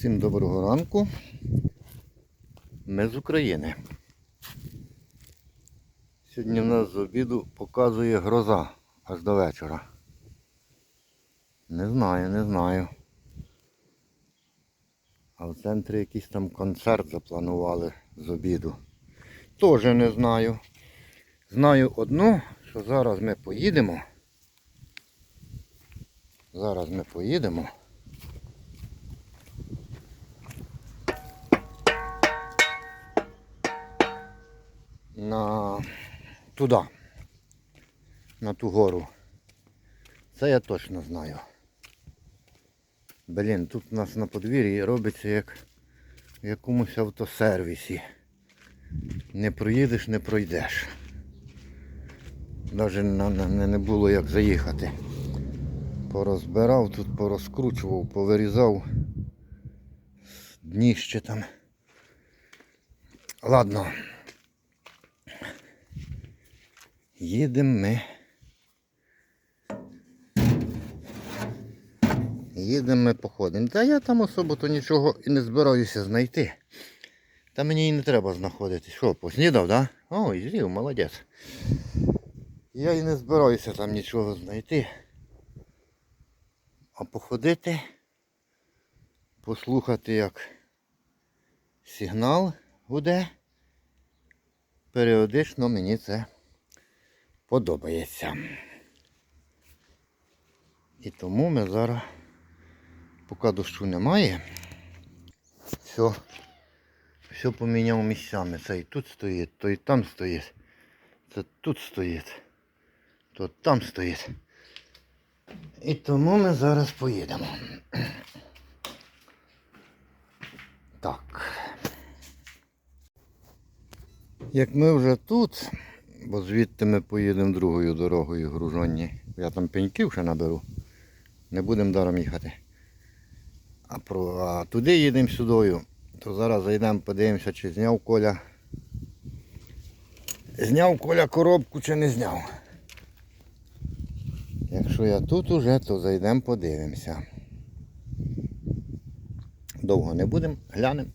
Всім доброго ранку. Ми з України. Сьогодні в нас з обіду показує гроза аж до вечора. Не знаю, не знаю. А в центрі якийсь там концерт запланували з обіду. Теж не знаю. Знаю одну, що зараз ми поїдемо. Зараз ми поїдемо. На туди, на ту гору. Це я точно знаю. Блін, тут у нас на подвір'ї робиться як в якомусь автосервісі. Не проїдеш, не пройдеш. Навіть на, на, не- не було як заїхати. Порозбирав, тут порозкручував, повирізав дніще там. Ладно. Їдемо ми. Їдемо ми походимо. Та я там особо то нічого і не збираюся знайти. Та мені і не треба знаходити. Що, поснідав, да? Ой, зрів, молодець. Я і не збираюся там нічого знайти. А походити, послухати, як сигнал гуде. Періодично мені це подобається. І тому ми зараз, поки дощу немає, все, все поміняв місцями. Це і тут стоїть, то і там стоїть. Це тут стоїть, то там стоїть. І тому ми зараз поїдемо. Так. Як ми вже тут, бо звідти ми поїдемо другою дорогою гружонні. Я там пеньків ще наберу. Не будемо даром їхати. А, про, а туди їдемо сюдою. То зараз зайдемо, подивимося, чи зняв Коля. Зняв Коля коробку чи не зняв. Якщо я тут уже, то зайдемо подивимося. Довго не будемо, глянемо.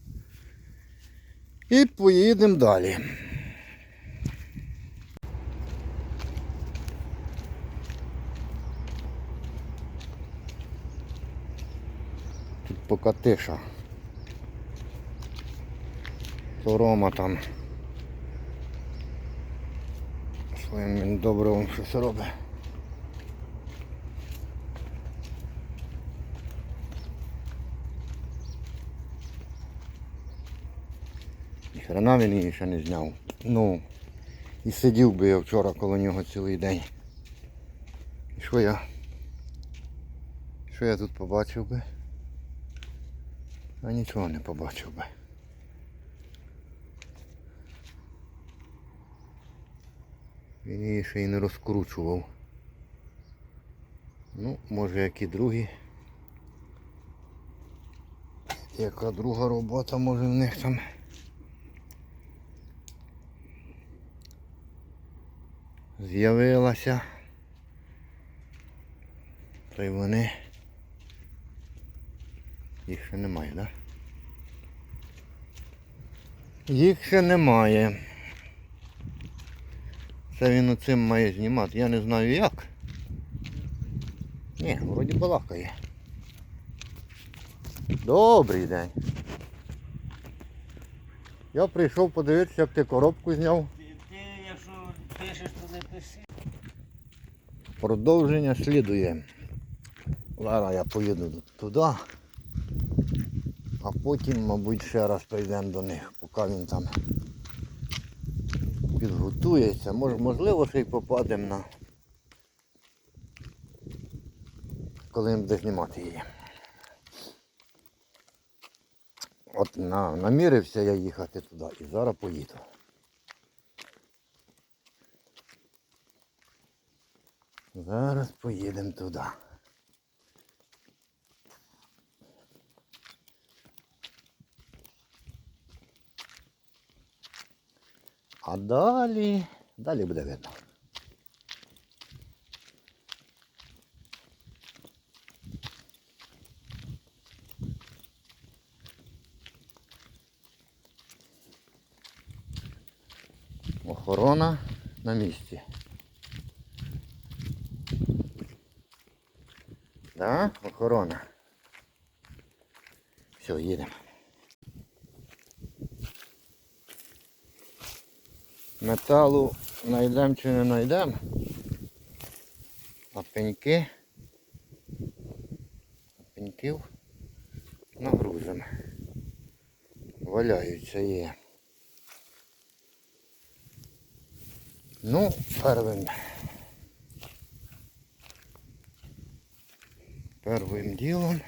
І поїдемо далі. Поки тиша. То Рома там своїм добривом щось робить. Хрена він її ще не зняв. Ну, і сидів би я вчора коло нього цілий день. І що я? Що я тут побачив би? А нічого не побачив би. Він її ще й не розкручував. Ну, може які другі. Яка друга робота може в них там. З'явилася. То й вони. Їх ще немає, так? Да? Їх ще немає. Це він оцим має знімати. Я не знаю як. Ні, вроді балакає. Добрий день. Я прийшов подивитися, як ти коробку зняв. Ти, ти якщо пишеш, то не пиши. Продовження слідує. Зараз я поїду туди, потім, мабуть, ще раз прийдемо до них, поки він там підготується. Мож, можливо, ще й попадемо на коли він буде знімати її. От на, намірився я їхати туди і зараз поїду. Зараз поїдемо туди. А далі, далі буде видно. Охорона на місці. Да, охорона. Все, їдемо. Металу знайдемо чи не знайдемо. А пеньки. Пеньків нагрузимо. Валяються є. Ну, первим. Первим ділом.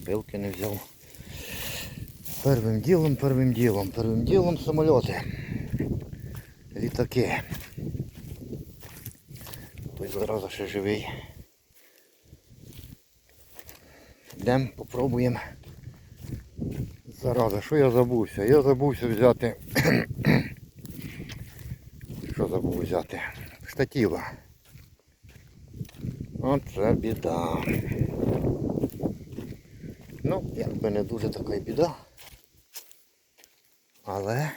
Билки не взяв. Первим ділом, первим ділом, первим ділом самольоти. Літаки. Той зараза ще живий. Йдемо, попробуємо. Зараза, що я забувся? Я забувся взяти. що забув взяти? Штатіва. Оце біда. Ну, якби не дуже така біда. Але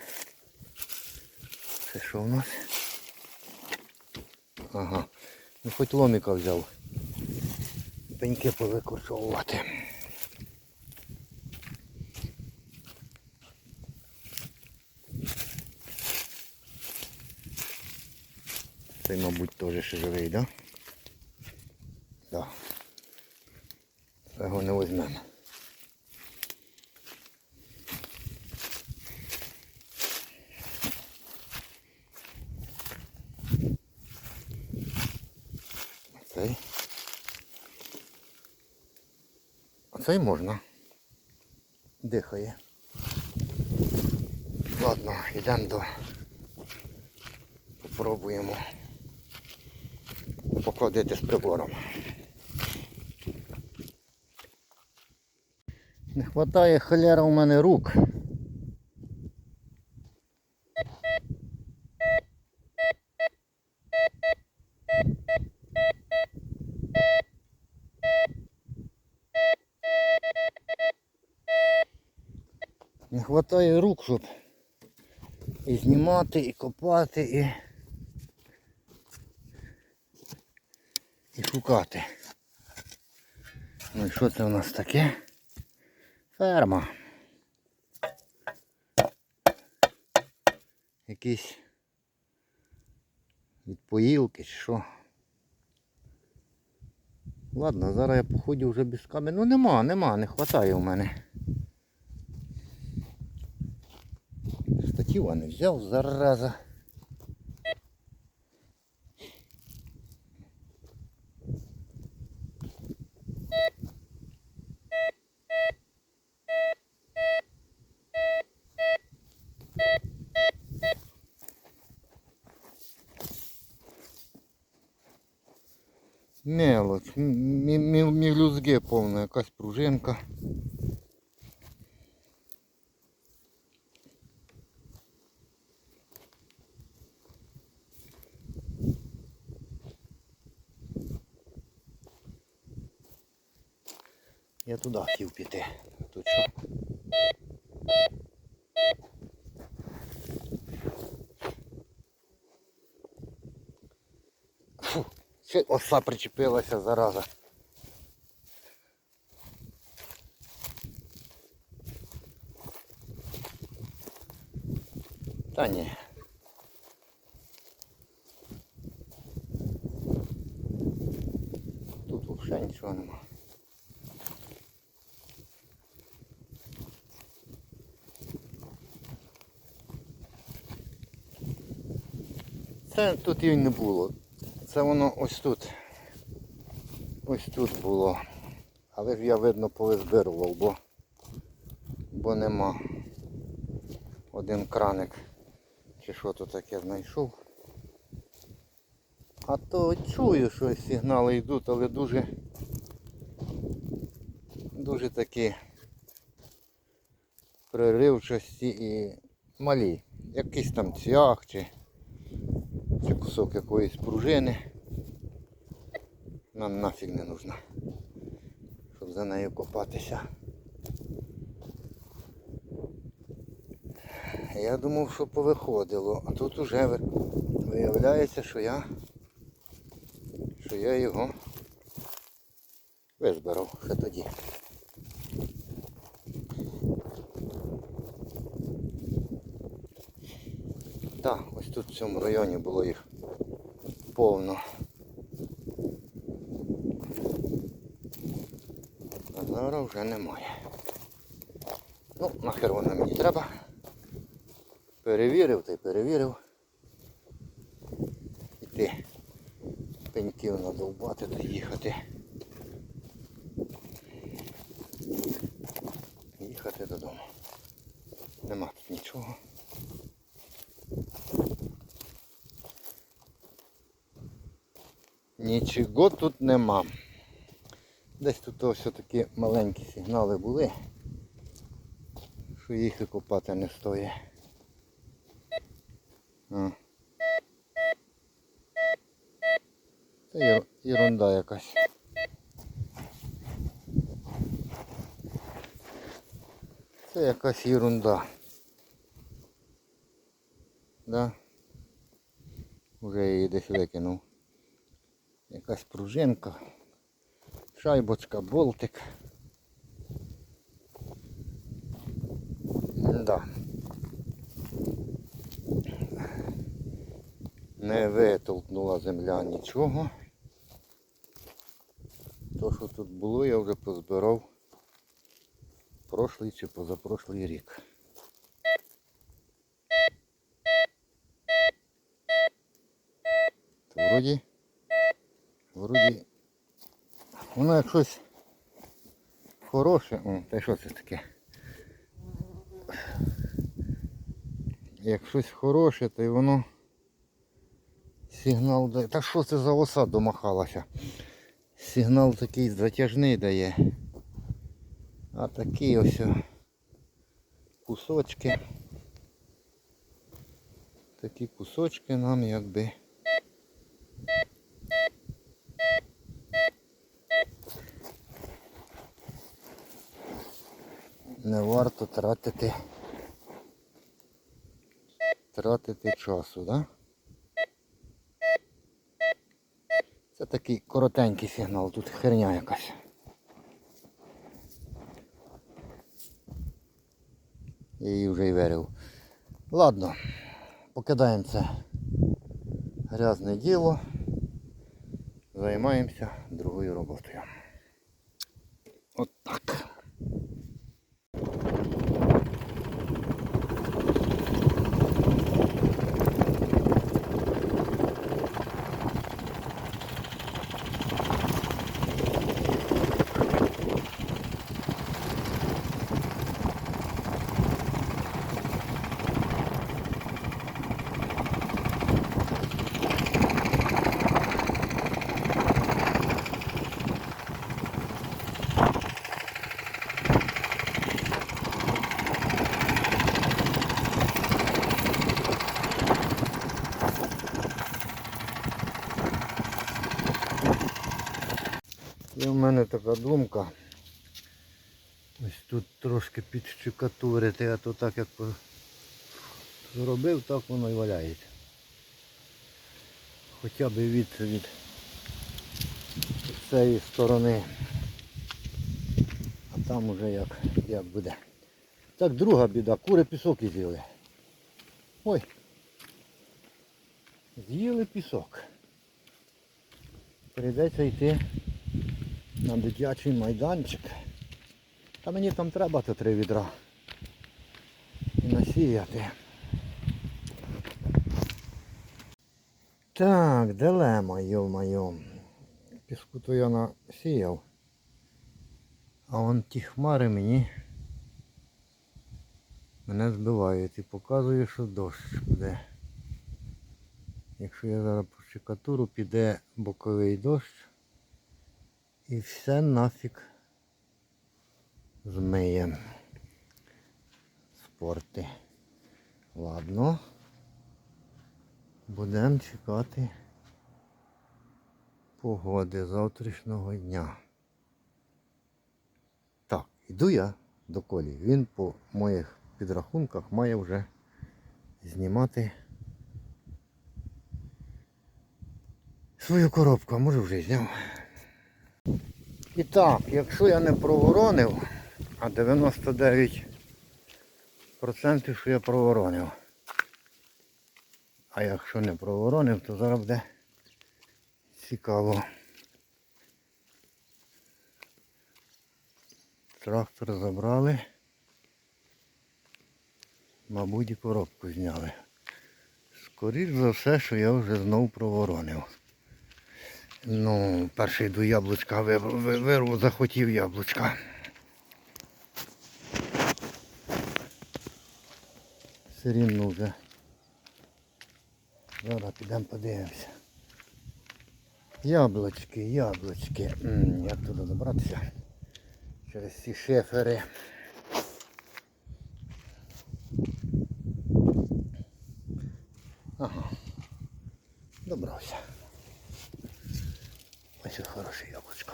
це що в нас? Ага. Ну хоч ломіка взяв. Пеньки повикорчовувати. Цей, мабуть, теж ще живий, да? Да. Цього не візьмемо. Цей. А й можна. Дихає. Ладно, йдемо до. Попробуємо покладити з прибором. Не вистачає халяра у мене рук. Вистачає рук, щоб і знімати, і копати, і, і шукати. Ну і що це у нас таке? Ферма. Якісь відпоїлки чи що. Ладно, зараз я походю вже без камеру. Ну нема, нема, не вистачає у мене. Штатива не взяв, зараза. Мелочь, м- м- м- мелюзге повна, якась пружинка. Туди хотів піти. Тут що? Фу, оса причепилася, зараза. Та ні. Тут взагалі нічого нема. Це тут і не було. Це воно ось тут. Ось тут було. Але ж я видно повизбирував, бо, бо нема. Один краник. Чи що то таке знайшов. А то чую, що сигнали йдуть, але дуже дуже такі приривчасті і малі. Якийсь там цвях чи чи кусок якоїсь пружини. Нам нафіг не нужна. Щоб за нею копатися. Я думав, що повиходило, а тут уже виявляється, що я, що я його визбирав ще тоді. Так, тут в цьому районі було їх повно. А зараз вже немає. Ну, нахер воно мені треба. Перевірив та й перевірив. Іти пеньків надовбати та їхати. Їхати додому. Нема тут нічого. Нічого тут нема. Десь тут ось такі маленькі сигнали були, що їх і копати не стоїть. Це ерунда якась. Це якась ерунда. Да? Уже її десь викинув. Якась пружинка, шайбочка, болтик. Да. Не витолкнула земля нічого. То, що тут було, я вже позбирав прошлий чи позапрошлий рік. То вроді, вроді, воно як щось хороше, о, та що це таке? Як щось хороше, то й воно сигнал дає. Та що це за оса домахалася? Сигнал такий затяжний дає. А такі ось кусочки. Такі кусочки нам якби. Не варто тратити тратити часу, да? Це такий коротенький сигнал, тут херня якась. Я її вже й вирив. Ладно, покидаємо це грязне діло. Займаємося другою роботою. От так. Мене така думка. Ось тут трошки підщикатурити, а то так як зробив, так воно і валяється. Хоча б від, від цієї сторони. А там уже як, як буде. Так, друга біда, кури пісок і з'їли. Ой. З'їли пісок. Прийдеться йти на дитячий майданчик. Та мені там треба то три відра. І насіяти. Так, дилема, йо-майо. Піску то я насіяв. А вон ті хмари мені мене збивають і показує, що дощ буде. Якщо я зараз по щекатуру, піде боковий дощ і все нафіг змиє спорти. Ладно. Будемо чекати погоди завтрашнього дня. Так, іду я до колі. Він по моїх підрахунках має вже знімати свою коробку, а може вже зняв. І так, якщо я не проворонив, а 99% що я проворонив. А якщо не проворонив, то зараз буде цікаво. Трактор забрали. Мабуть, і коробку зняли. Скоріш за все, що я вже знов проворонив. Ну, перший до яблучка вирву, захотів яблучка. Все рівно вже. Зараз підемо подивимося. Яблучки, яблучки. М, Як туди добратися? Через ці шифери. Ага. Добрався. Ось ось хороше яблучко.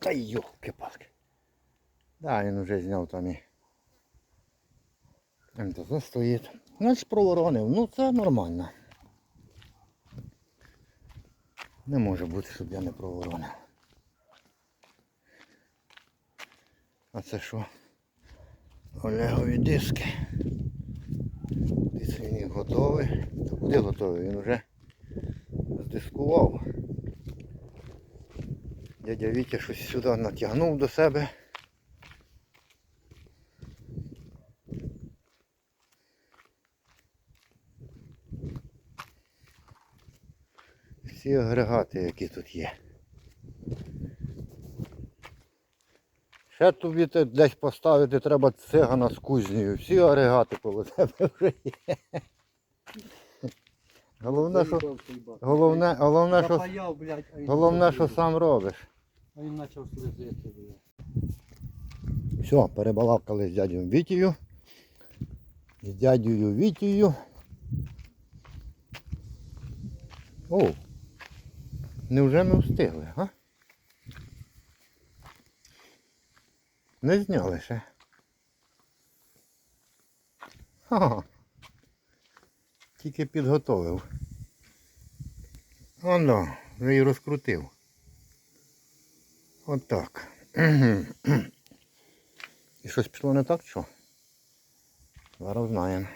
Та йолки-палки. Да, він вже зняв там і МТЗ стоїть. Значить проворонив. Ну це нормально. Не може бути, щоб я не проворонив. А це що? Олегові диски. Десь він їх готовий. Куди готовий? Він вже здискував. Дядя Вітя щось сюди натягнув до себе. Всі агрегати, які тут є. Ще тобі десь поставити треба цигана з кузнею. Всі агрегати коло тебе вже є. Головне, що, головне, головне, що, головне, що сам робиш. А він почав слизити. Все, перебалакали з дядю Вітію. З дядею Вітію. О! Невже ми встигли, а? Не зняли ще. Ха. Тільки підготовив. Оно, вже і розкрутив. Отак. І щось пішло не так, що? Зараз знаємо.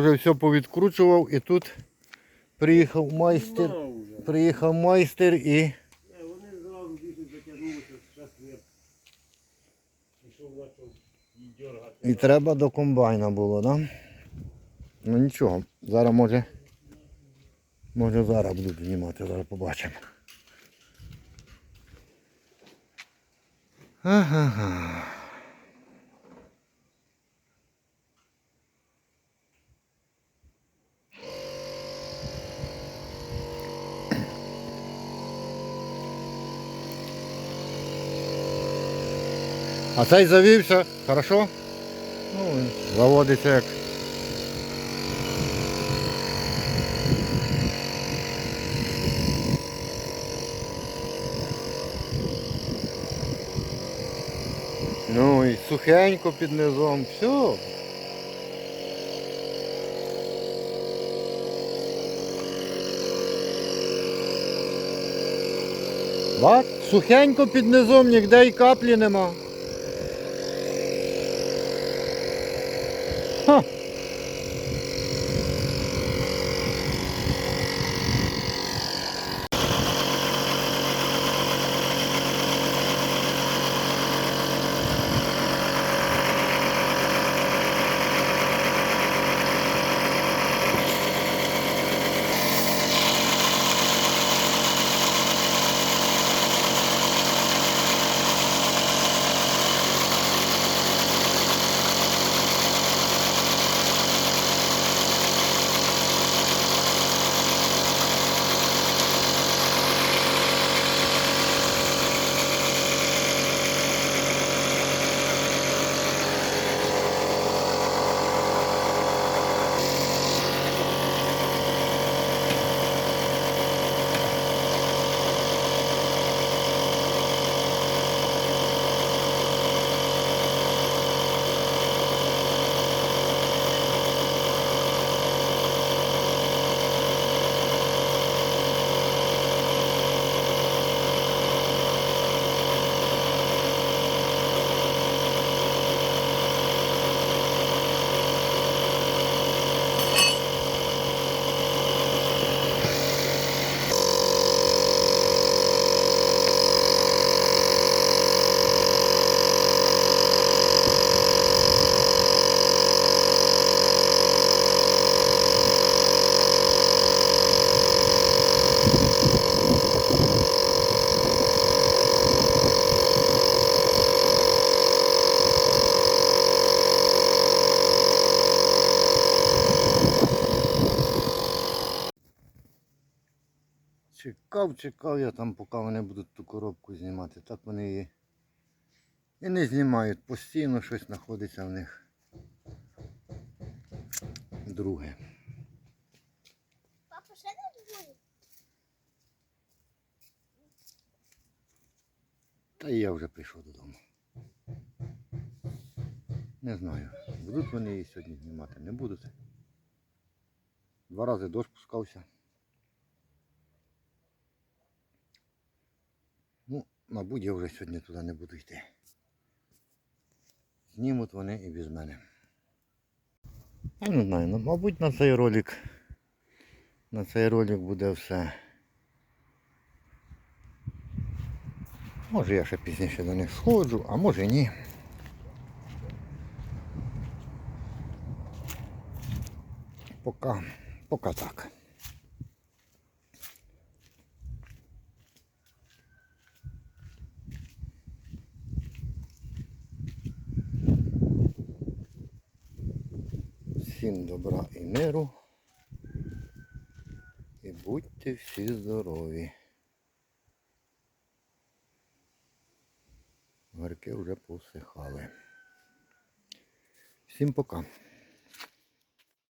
Вже все повідкручував і тут приїхав майстер. Приїхав майстер і Вони зразу більше затягнулися, зараз я пішов начав її дергати. І треба до комбайна було, да? Ну нічого, зараз може. Може зараз будуть знімати, зараз побачимо. Ага. А цей завівся, хорошо? Ну, заводиться як. Ну і сухенько під низом, все. Бач, сухенько під низом, ніде й каплі нема. Чекав, чекав я там, поки вони будуть ту коробку знімати. Так вони її і не знімають. Постійно щось знаходиться в них. Друге. Папа, ще не дзвонить? Та і я вже прийшов додому. Не знаю, будуть вони її сьогодні знімати, не будуть. Два рази дощ пускався. Ну, мабуть, я вже сьогодні туди не буду йти. Знімуть вони і без мене. Я не знаю, ну, мабуть, на цей ролик. На цей ролик буде все. Може я ще пізніше до них сходжу, а може ні. Пока, пока так. Всім добра і миру. І будьте всі здорові. Гарки вже посихали. Всім пока.